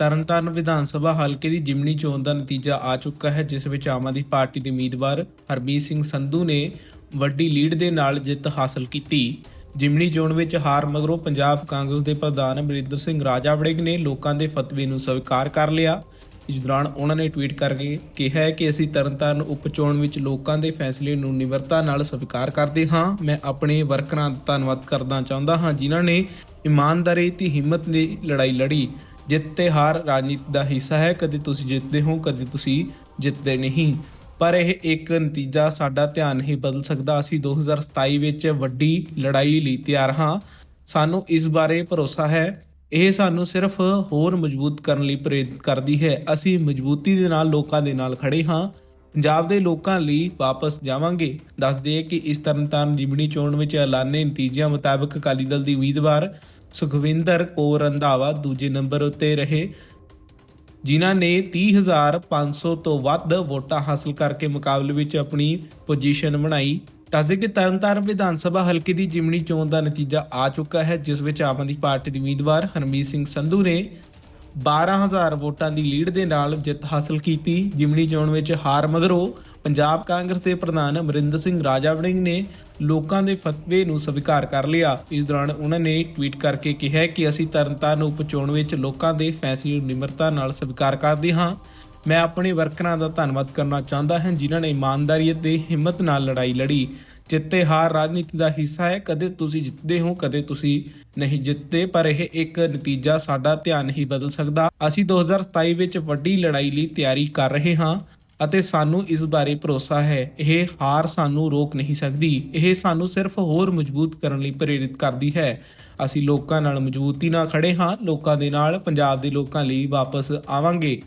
ਤਰਨਤਾਰਨ ਵਿਧਾਨ ਸਭਾ ਹਲਕੇ ਦੀ ਜਿਮਨੀ ਚੋਣ ਦਾ ਨਤੀਜਾ ਆ ਚੁੱਕਾ ਹੈ, ਜਿਸ ਵਿੱਚ ਆਮ ਆਦਮੀ ਪਾਰਟੀ ਦੇ ਉਮੀਦਵਾਰ ਹਰਮੀਤ ਸਿੰਘ ਸੰਧੂ ਨੇ ਵੱਡੀ ਲੀਡ ਦੇ ਨਾਲ ਜਿੱਤ ਹਾਸਲ ਕੀਤੀ। ਜਿਮਨੀ ਚੋਣ ਵਿੱਚ ਹਾਰ ਮਗਰੋਂ ਪੰਜਾਬ ਕਾਂਗਰਸ ਦੇ ਪ੍ਰਧਾਨ ਅਮਰਿੰਦਰ ਸਿੰਘ ਰਾਜਾ ਵੜਿੰਗ ਨੇ ਲੋਕਾਂ ਦੇ ਫਤਵੇ ਨੂੰ ਸਵੀਕਾਰ ਕਰ ਲਿਆ। ਇਸ ਦੌਰਾਨ ਉਹਨਾਂ ਨੇ ਟਵੀਟ ਕਰਕੇ ਕਿਹਾ ਹੈ ਕਿ ਅਸੀਂ ਤਰਨਤਾਰਨ ਉਪ ਚੋਣ ਵਿੱਚ ਲੋਕਾਂ ਦੇ ਫੈਸਲੇ ਨੂੰ ਨਿਮਰਤਾ ਨਾਲ ਸਵੀਕਾਰ ਕਰਦੇ ਹਾਂ। ਮੈਂ ਆਪਣੇ ਵਰਕਰਾਂ ਦਾ ਧੰਨਵਾਦ ਕਰਨਾ ਚਾਹੁੰਦਾ ਹਾਂ, ਜਿਨ੍ਹਾਂ ਨੇ ਇਮਾਨਦਾਰੀ ਤੇ ਹਿੰਮਤ ਦੀ ਲੜਾਈ ਲੜੀ। ਜਿੱਤ ਤੇ ਹਾਰ ਰਾਜਨੀਤੀ ਦਾ ਹਿੱਸਾ ਹੈ, ਕਦੇ ਤੁਸੀਂ ਜਿੱਤਦੇ ਹੋ, ਕਦੇ ਤੁਸੀਂ ਜਿੱਤਦੇ ਨਹੀਂ। ਪਰ ਇਹ ਇੱਕ ਨਤੀਜਾ ਸਾਡਾ ਧਿਆਨ ਨਹੀਂ ਬਦਲ ਸਕਦਾ। ਅਸੀਂ 2027 ਵਿੱਚ ਵੱਡੀ ਲੜਾਈ ਲਈ ਤਿਆਰ ਹਾਂ। ਸਾਨੂੰ ਇਸ ਬਾਰੇ ਭਰੋਸਾ ਹੈ। ਇਹ ਸਾਨੂੰ ਸਿਰਫ ਹੋਰ ਮਜ਼ਬੂਤ ਕਰਨ ਲਈ ਪ੍ਰੇਰਿਤ ਕਰਦੀ ਹੈ। ਅਸੀਂ ਮਜ਼ਬੂਤੀ ਦੇ ਨਾਲ ਲੋਕਾਂ ਦੇ ਨਾਲ ਖੜੇ ਹਾਂ। ਪੰਜਾਬ ਦੇ ਲੋਕਾਂ ਲਈ ਵਾਪਸ ਜਾਵਾਂਗੇ। ਦੱਸ ਦਈਏ ਕਿ ਇਸ ਤਰਨਤਾਰਨ ਜਿਮਣੀ ਚੋਣ ਵਿੱਚ ਐਲਾਨੇ ਨਤੀਜਿਆਂ ਮੁਤਾਬਕ ਅਕਾਲੀ ਦਲ ਦੀ ਉਮੀਦਵਾਰ ਸੁਖਵਿੰਦਰ ਕੌਰ ਰੰਧਾਵਾ ਦੂਜੇ ਨੰਬਰ ਉੱਤੇ ਰਹੇ, ਜਿਨ੍ਹਾਂ ਨੇ 30500 ਤੋਂ ਵੱਧ ਵੋਟਾਂ ਹਾਸਲ ਕਰਕੇ ਮੁਕਾਬਲੇ ਵਿੱਚ ਆਪਣੀ ਪੋਜੀਸ਼ਨ ਬਣਾਈ। ਦੱਸਦੇ ਕਿ ਤਰਨਤਾਰਨ ਵਿਧਾਨ ਸਭਾ ਹਲਕੇ ਦੀ ਜਿਮਣੀ ਚੋਣ ਦਾ ਨਤੀਜਾ ਆ ਚੁੱਕਾ ਹੈ, ਜਿਸ ਵਿੱਚ ਆਮ ਆਦਮੀ ਪਾਰਟੀ ਦੀ ਉਮੀਦਵਾਰ ਹਰਮੀਤ ਸਿੰਘ ਸੰਧੂ ਨੇ 12000 ਵੋਟਾਂ ਦੀ ਲੀਡ ਦੇ ਨਾਲ ਜਿੱਤ ਹਾਸਲ ਕੀਤੀ। ਜਿਮਣੀ ਚੋਣ ਵਿੱਚ ਹਾਰ ਮਗਰੋਂ ਪੰਜਾਬ ਕਾਂਗਰਸ ਦੇ ਪ੍ਰਧਾਨ ਅਮਰਿੰਦਰ ਸਿੰਘ ਰਾਜਾ ਵੜਿੰਗ ਨੇ ਲੋਕਾਂ ਦੇ ਫਤਵੇ ਨੂੰ ਸਵੀਕਾਰ ਕਰ ਲਿਆ। ਇਸ ਦੌਰਾਨ ਉਹਨਾਂ ਨੇ ਟਵੀਟ ਕਰਕੇ ਕਿਹਾ ਕਿ ਅਸੀਂ ਤਰਨਤਾਰਨ ਉਪ ਚੋਣ ਵਿੱਚ ਲੋਕਾਂ ਦੇ ਫੈਸਲੇ ਨੂੰ ਨਿਮਰਤਾ ਨਾਲ ਸਵੀਕਾਰ ਕਰਦੇ ਹਾਂ। ਮੈਂ ਆਪਣੇ ਵਰਕਰਾਂ ਦਾ ਧੰਨਵਾਦ ਕਰਨਾ ਚਾਹੁੰਦਾ ਹਾਂ, ਜਿਨ੍ਹਾਂ ਨੇ ਇਮਾਨਦਾਰੀ ਅਤੇ ਹਿੰਮਤ ਨਾਲ ਲੜਾਈ ਲੜੀ। ਜਿੱਤੇ ਹਾਰ ਰਾਜਨੀਤੀ ਦਾ ਹਿੱਸਾ ਹੈ, ਕਦੇ ਤੁਸੀਂ ਜਿੱਤਦੇ ਹੋ, ਕਦੇ ਤੁਸੀਂ ਨਹੀਂ ਜਿੱਤਦੇ, ਪਰ ਇਹ ਇੱਕ ਨਤੀਜਾ ਸਾਡਾ ਧਿਆਨ ਨਹੀਂ ਬਦਲ ਸਕਦਾ। ਅਸੀਂ 2027 ਵਿੱਚ ਵੱਡੀ ਲੜਾਈ ਲਈ ਤਿਆਰੀ ਕਰ ਰਹੇ ਹਾਂ। ਅਤੇ ਸਾਨੂੰ ਇਸ ਬਾਰੇ ਭਰੋਸਾ ਹੈ। ਇਹ ਹਾਰ ਸਾਨੂੰ ਰੋਕ ਨਹੀਂ ਸਕਦੀ। ਇਹ ਸਾਨੂੰ ਸਿਰਫ ਹੋਰ ਮਜ਼ਬੂਤ ਕਰਨ ਲਈ ਪ੍ਰੇਰਿਤ ਕਰਦੀ ਹੈ। ਅਸੀਂ ਲੋਕਾਂ ਨਾਲ ਮਜ਼ਬੂਤੀ ਨਾਲ ਖੜੇ ਹਾਂ। ਲੋਕਾਂ ਦੇ ਨਾਲ, ਪੰਜਾਬ ਦੇ ਲੋਕਾਂ ਲਈ ਵਾਪਸ ਆਵਾਂਗੇ।